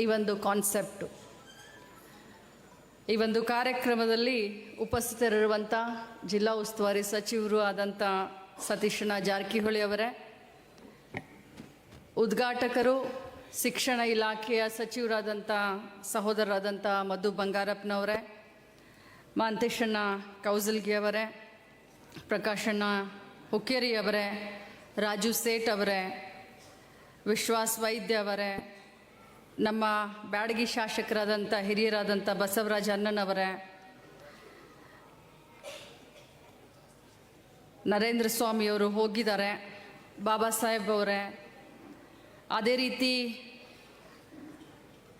ಈ ಒಂದು ಕಾನ್ಸೆಪ್ಟು ಈ ಒಂದು ಕಾರ್ಯಕ್ರಮದಲ್ಲಿ ಉಪಸ್ಥಿತರಿರುವಂಥ ಜಿಲ್ಲಾ ಉಸ್ತುವಾರಿ ಸಚಿವರು ಆದಂಥ ಸತೀಶನ ಜಾರಕಿಹೊಳಿ ಅವರೇ, ಉದ್ಘಾಟಕರು, ಶಿಕ್ಷಣ ಇಲಾಖೆಯ ಸಚಿವರಾದಂಥ ಸಹೋದರರಾದಂಥ ಮಧು ಬಂಗಾರಪ್ಪನವರೇ, ಮಾಂತೇಶಣ್ಣ ಕೌಸಲ್ಗಿ ಅವರೇ, ಪ್ರಕಾಶಣ್ಣ ಹುಕ್ಕೇರಿ ಅವರೇ, ರಾಜು ಸೇಠ್ ಅವರೇ, ವಿಶ್ವಾಸ್ ವೈದ್ಯ ಅವರೇ ನಮ್ಮ ಬ್ಯಾಡಗಿ ಶಾಸಕರಾದಂಥ ಹಿರಿಯರಾದಂಥ ಬಸವರಾಜ ಅಣ್ಣನವರೇ, ನರೇಂದ್ರ ಸ್ವಾಮಿಯವರು ಹೋಗಿದ್ದಾರೆ, ಬಾಬಾ ಸಾಹೇಬ್ ಅವರೇ. ಅದೇ ರೀತಿ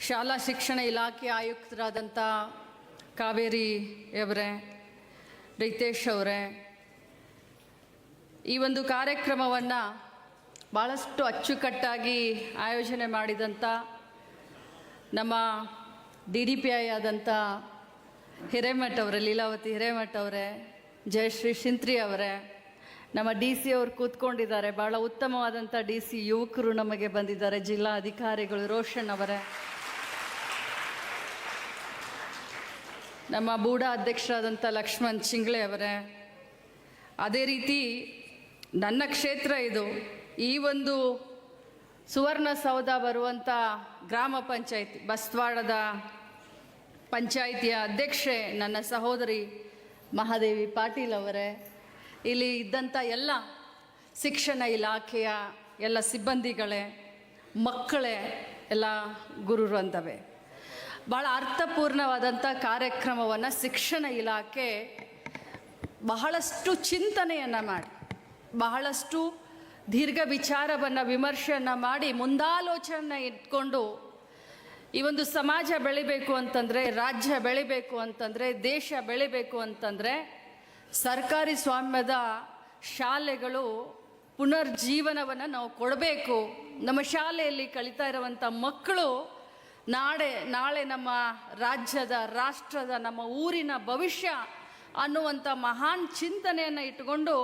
ಶಾಲಾ ಶಿಕ್ಷಣ ಇಲಾಖೆ ಆಯುಕ್ತರಾದಂಥ ಕಾವೇರಿ ಅವರೇ, ರಿತೇಶ್ ಅವರೇ, ಈ ಒಂದು ಕಾರ್ಯಕ್ರಮವನ್ನು ಭಾಳಷ್ಟು ಅಚ್ಚುಕಟ್ಟಾಗಿ ಆಯೋಜನೆ ಮಾಡಿದಂಥ ನಮ್ಮ ಡಿ ಡಿ ಪಿ ಐ ಆದಂಥ ಹಿರೇಮಠ್ ಅವರೇ, ಲೀಲಾವತಿ ಹಿರೇಮಠ್ ಅವರೇ, ಜಯಶ್ರೀ ಶಿಂತ್ರಿ ಅವರೇ, ನಮ್ಮ ಡಿ ಸಿ ಅವರು ಕೂತ್ಕೊಂಡಿದ್ದಾರೆ. ಭಾಳ ಉತ್ತಮವಾದಂಥ ಡಿ ಸಿ ಯುವಕರು ನಮಗೆ ಬಂದಿದ್ದಾರೆ. ಜಿಲ್ಲಾ ಅಧಿಕಾರಿಗಳು ರೋಷನ್ ಅವರೇ. ನಮ್ಮ ಬೂಡ ಅಧ್ಯಕ್ಷರಾದಂಥ ಲಕ್ಷ್ಮಣ್ ಚಿಂಗ್ಳೆ ಅವರೇ. ಅದೇ ರೀತಿ ನನ್ನ ಕ್ಷೇತ್ರ ಇದು. ಈ ಒಂದು ಸುವರ್ಣಸೌಧ ಬರುವಂಥ ಗ್ರಾಮ ಪಂಚಾಯತಿ, ಬಸ್ವಾಡದ ಪಂಚಾಯಿತಿಯ ಅಧ್ಯಕ್ಷೆ ನನ್ನ ಸಹೋದರಿ ಮಹಾದೇವಿ ಪಾಟೀಲ್ ಅವರೇ. ಇಲ್ಲಿ ಇದ್ದಂಥ ಎಲ್ಲ ಶಿಕ್ಷಣ ಇಲಾಖೆಯ ಎಲ್ಲ ಸಿಬ್ಬಂದಿಗಳೇ, ಮಕ್ಕಳೇ, ಎಲ್ಲ ಗುರುರಂತವೆ ಭಾಳ ಅರ್ಥಪೂರ್ಣವಾದಂಥ ಕಾರ್ಯಕ್ರಮವನ್ನು ಶಿಕ್ಷಣ ಇಲಾಖೆ ಬಹಳಷ್ಟು ಚಿಂತನೆಯನ್ನು ಮಾಡಿ, ಬಹಳಷ್ಟು ದೀರ್ಘ ವಿಚಾರವನ್ನು, ವಿಮರ್ಶೆಯನ್ನು ಮಾಡಿ ಮುಂದಾಲೋಚನೆ ಇಟ್ಕೊಂಡು ಈ ಒಂದು ಸಮಾಜ ಬೆಳಿಬೇಕು ಅಂತಂದರೆ, ರಾಜ್ಯ ಬೆಳಿಬೇಕು ಅಂತಂದರೆ, ದೇಶ ಬೆಳಿಬೇಕು ಅಂತಂದರೆ ಸರ್ಕಾರಿ ಸ್ವಾಮ್ಯದ ಶಾಲೆಗಳು ಪುನರ್ಜೀವನವನ್ನು ನಾವು ಕೊಡಬೇಕು. ನಮ್ಮ ಶಾಲೆಯಲ್ಲಿ ಕಲಿತಾ ಇರುವಂಥ ಮಕ್ಕಳು ನಾಳೆ ನಾಳೆ ನಮ್ಮ ರಾಜ್ಯದ, ರಾಷ್ಟ್ರದ, ನಮ್ಮ ಊರಿನ ಭವಿಷ್ಯ ಅನ್ನುವಂಥ ಮಹಾನ್ ಚಿಂತನೆಯನ್ನು ಇಟ್ಟುಕೊಂಡು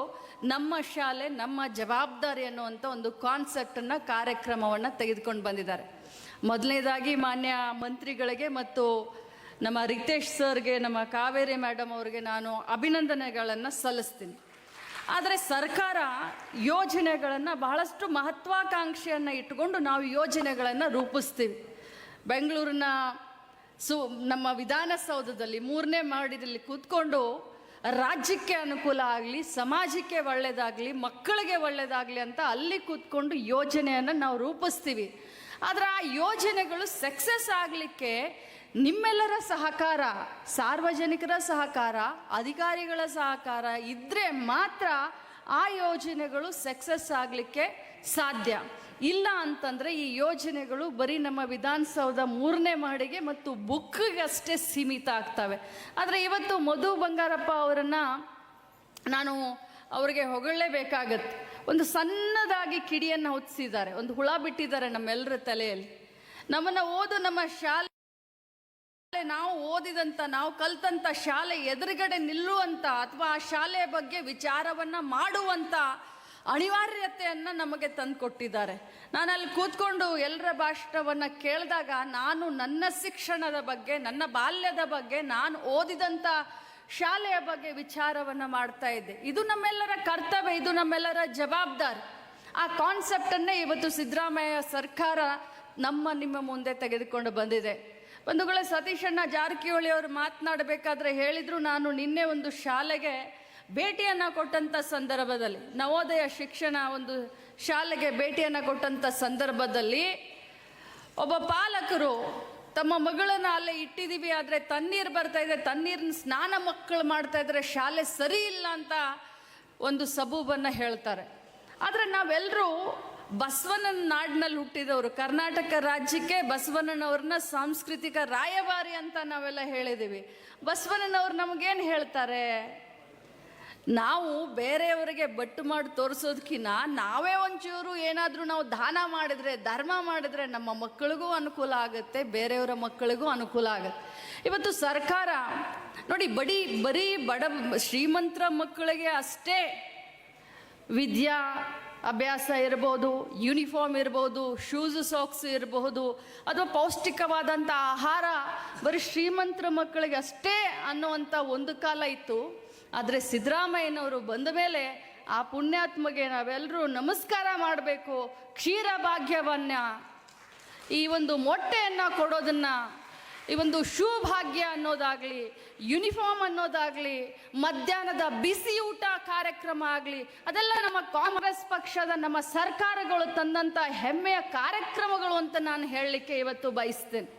ನಮ್ಮ ಶಾಲೆ, ನಮ್ಮ ಜವಾಬ್ದಾರಿ ಅನ್ನುವಂಥ ಒಂದು ಕಾನ್ಸೆಪ್ಟನ್ನು ಕಾರ್ಯಕ್ರಮವನ್ನು ತೆಗೆದುಕೊಂಡು ಬಂದಿದ್ದಾರೆ. ಮೊದಲನೇದಾಗಿ ಮಾನ್ಯ ಮಂತ್ರಿಗಳಿಗೆ ಮತ್ತು ನಮ್ಮ ರಿತೇಶ್ ಸರ್ಗೆ, ನಮ್ಮ ಕಾವೇರಿ ಮೇಡಮ್ ಅವ್ರಿಗೆ ನಾನು ಅಭಿನಂದನೆಗಳನ್ನು ಸಲ್ಲಿಸ್ತೀನಿ. ಆದರೆ ಸರ್ಕಾರ ಯೋಜನೆಗಳನ್ನು ಬಹಳಷ್ಟು ಮಹತ್ವಾಕಾಂಕ್ಷೆಯನ್ನು ಇಟ್ಟುಕೊಂಡು ನಾವು ಯೋಜನೆಗಳನ್ನು ರೂಪಿಸ್ತೀವಿ. ಬೆಂಗಳೂರಿನ ಸು ನಮ್ಮ ವಿಧಾನಸೌಧದಲ್ಲಿ ಮೂರನೇ ಮಾಡಿದಲ್ಲಿ ಕೂತ್ಕೊಂಡು ರಾಜ್ಯಕ್ಕೆ ಅನುಕೂಲ ಆಗಲಿ, ಸಮಾಜಕ್ಕೆ ಒಳ್ಳೆಯದಾಗಲಿ ಮಕ್ಕಳಿಗೆ ಒಳ್ಳೆಯದಾಗಲಿ ಅಂತ ಅಲ್ಲಿ ಕೂತ್ಕೊಂಡು ಯೋಜನೆಯನ್ನು ನಾವು ರೂಪಿಸ್ತೀವಿ. ಆದರೆ ಆ ಯೋಜನೆಗಳು ಸಕ್ಸಸ್ ಆಗಲಿಕ್ಕೆ ನಿಮ್ಮೆಲ್ಲರ ಸಹಕಾರ, ಸಾರ್ವಜನಿಕರ ಸಹಕಾರ, ಅಧಿಕಾರಿಗಳ ಸಹಕಾರ ಇದ್ದರೆ ಮಾತ್ರ ಆ ಯೋಜನೆಗಳು ಸಕ್ಸಸ್ ಆಗಲಿಕ್ಕೆ ಸಾಧ್ಯ. ಇಲ್ಲ ಅಂತಂದರೆ ಈ ಯೋಜನೆಗಳು ಬರೀ ನಮ್ಮ ವಿಧಾನಸೌಧ ಮೂರನೇ ಮಹಡಿಗೆ ಮತ್ತು ಬುಕ್ಕಿಗೆ ಅಷ್ಟೇ ಸೀಮಿತ ಆಗ್ತವೆ. ಆದರೆ ಇವತ್ತು ಮಧು ಬಂಗಾರಪ್ಪ ಅವರನ್ನು ನಾನು ಅವರಿಗೆ ಹೊಗಳಲೇಬೇಕಾಗತ್ತೆ. ಒಂದು ಸಣ್ಣದಾಗಿ ಕಿಡಿಯನ್ನು ಹೊತ್ತಿಸಿದ್ದಾರೆ ಒಂದು ಹುಳ ಬಿಟ್ಟಿದ್ದಾರೆ ನಮ್ಮೆಲ್ಲರ ತಲೆಯಲ್ಲಿ. ನಮ್ಮನ್ನು ಓದು ನಮ್ಮ ಶಾಲೆ ನಾವು ಓದಿದಂಥ ನಾವು ಕಲ್ತಂಥ ಶಾಲೆ ಎದುರುಗಡೆ ನಿಲ್ಲುವಂಥ ಅಥವಾ ಆ ಶಾಲೆಯ ಬಗ್ಗೆ ವಿಚಾರವನ್ನು ಮಾಡುವಂಥ ಅನಿವಾರ್ಯತೆಯನ್ನು ನಮಗೆ ತಂದುಕೊಟ್ಟಿದ್ದಾರೆ. ನಾನು ಅಲ್ಲಿ ಕೂತ್ಕೊಂಡು ಎಲ್ಲರ ಭಾಷಣವನ್ನು ಕೇಳಿದಾಗ ನಾನು ನನ್ನ ಶಿಕ್ಷಣದ ಬಗ್ಗೆ, ನನ್ನ ಬಾಲ್ಯದ ಬಗ್ಗೆ, ನಾನು ಓದಿದಂಥ ಶಾಲೆಯ ಬಗ್ಗೆ ವಿಚಾರವನ್ನು ಮಾಡ್ತಾ ಇದ್ದೆ. ಇದು ನಮ್ಮೆಲ್ಲರ ಕರ್ತವ್ಯ, ಇದು ನಮ್ಮೆಲ್ಲರ ಜವಾಬ್ದಾರಿ. ಆ ಕಾನ್ಸೆಪ್ಟನ್ನೇ ಇವತ್ತು ಸಿದ್ದರಾಮಯ್ಯ ಸರ್ಕಾರ ನಮ್ಮ ನಿಮ್ಮ ಮುಂದೆ ತೆಗೆದುಕೊಂಡು ಬಂದಿದೆ. ಬಂಧುಗಳ, ಸತೀಶಣ್ಣ ಜಾರಕಿಹೊಳಿ ಅವರು ಮಾತನಾಡಬೇಕಾದ್ರೆ ಹೇಳಿದರು, ನಾನು ನಿನ್ನೆ ಒಂದು ಶಾಲೆಗೆ ಭೇಟಿಯನ್ನು ಕೊಟ್ಟಂಥ ಸಂದರ್ಭದಲ್ಲಿ, ನವೋದಯ ಶಿಕ್ಷಣ ಒಂದು ಶಾಲೆಗೆ ಭೇಟಿಯನ್ನು ಕೊಟ್ಟಂಥ ಸಂದರ್ಭದಲ್ಲಿ ಒಬ್ಬ ಪಾಲಕರು ತಮ್ಮ ಮಗಳನ್ನು ಅಲ್ಲೇ ಇಟ್ಟಿದ್ದೀವಿ, ಆದರೆ ತಣ್ಣೀರು ಬರ್ತಾ ಇದೆ, ತಣ್ಣೀರಿನ ಸ್ನಾನ ಮಕ್ಕಳು ಮಾಡ್ತಾ ಇದ್ರೆ ಶಾಲೆ ಸರಿ ಇಲ್ಲ ಅಂತ ಒಂದು ಸಬೂಬನ್ನು ಹೇಳ್ತಾರೆ. ಆದರೆ ನಾವೆಲ್ಲರೂ ಬಸವಣ್ಣನ ನಾಡಿನಲ್ಲಿ ಹುಟ್ಟಿದವರು, ಕರ್ನಾಟಕ ರಾಜ್ಯಕ್ಕೆ ಬಸವಣ್ಣನವ್ರನ್ನ ಸಾಂಸ್ಕೃತಿಕ ರಾಯಭಾರಿ ಅಂತ ನಾವೆಲ್ಲ ಹೇಳಿದ್ದೀವಿ. ಬಸವಣ್ಣನವ್ರು ನಮಗೇನು ಹೇಳ್ತಾರೆ? ನಾವು ಬೇರೆಯವರಿಗೆ ಬಟ್ಟು ಮಾಡಿ ತೋರಿಸೋದಕ್ಕಿಂತ ನಾವೇ ಒಂಚೂರು ಏನಾದರೂ ನಾವು ದಾನ ಮಾಡಿದರೆ, ಧರ್ಮ ಮಾಡಿದರೆ ನಮ್ಮ ಮಕ್ಕಳಿಗೂ ಅನುಕೂಲ ಆಗುತ್ತೆ, ಬೇರೆಯವರ ಮಕ್ಕಳಿಗೂ ಅನುಕೂಲ ಆಗುತ್ತೆ. ಇವತ್ತು ಸರ್ಕಾರ, ನೋಡಿ ಬಡಿ, ಬರೀ ಬಡ ಶ್ರೀಮಂತರ ಮಕ್ಕಳಿಗೆ ಅಷ್ಟೇ ವಿದ್ಯಾ ಅಭ್ಯಾಸ ಇರ್ಬೋದು, ಯೂನಿಫಾರ್ಮ್ ಇರ್ಬೋದು, ಶೂಸ್, ಸಾಕ್ಸ್ ಇರಬಹುದು ಅಥವಾ ಪೌಷ್ಟಿಕವಾದಂಥ ಆಹಾರ ಬರೀ ಶ್ರೀಮಂತರ ಮಕ್ಕಳಿಗೆ ಅಷ್ಟೇ ಅನ್ನುವಂಥ ಒಂದು ಕಾಲ ಇತ್ತು. ಆದರೆ ಸಿದ್ದರಾಮಯ್ಯನವರು ಬಂದ ಮೇಲೆ ಆ ಪುಣ್ಯಾತ್ಮಗೆ ನಾವೆಲ್ಲರೂ ನಮಸ್ಕಾರ ಮಾಡಬೇಕು ಕ್ಷೀರ ಭಾಗ್ಯವನ್ನ. ಈ ಒಂದು ಮೊಟ್ಟೆಯನ್ನು ಕೊಡೋದನ್ನು, ಈ ಒಂದು ಶೂ ಭಾಗ್ಯ ಅನ್ನೋದಾಗಲಿ, ಯೂನಿಫಾರ್ಮ್ ಅನ್ನೋದಾಗಲಿ, ಮಧ್ಯಾಹ್ನದ ಬಿಸಿ ಊಟ ಕಾರ್ಯಕ್ರಮ ಆಗಲಿ, ಅದೆಲ್ಲ ನಮ್ಮ ಕಾಂಗ್ರೆಸ್ ಪಕ್ಷದ ನಮ್ಮ ಸರ್ಕಾರಗಳು ತಂದಂಥ ಹೆಮ್ಮೆಯ ಕಾರ್ಯಕ್ರಮಗಳು ಅಂತ ನಾನು ಹೇಳಲಿಕ್ಕೆ ಇವತ್ತು ಬಯಸ್ತೇನೆ.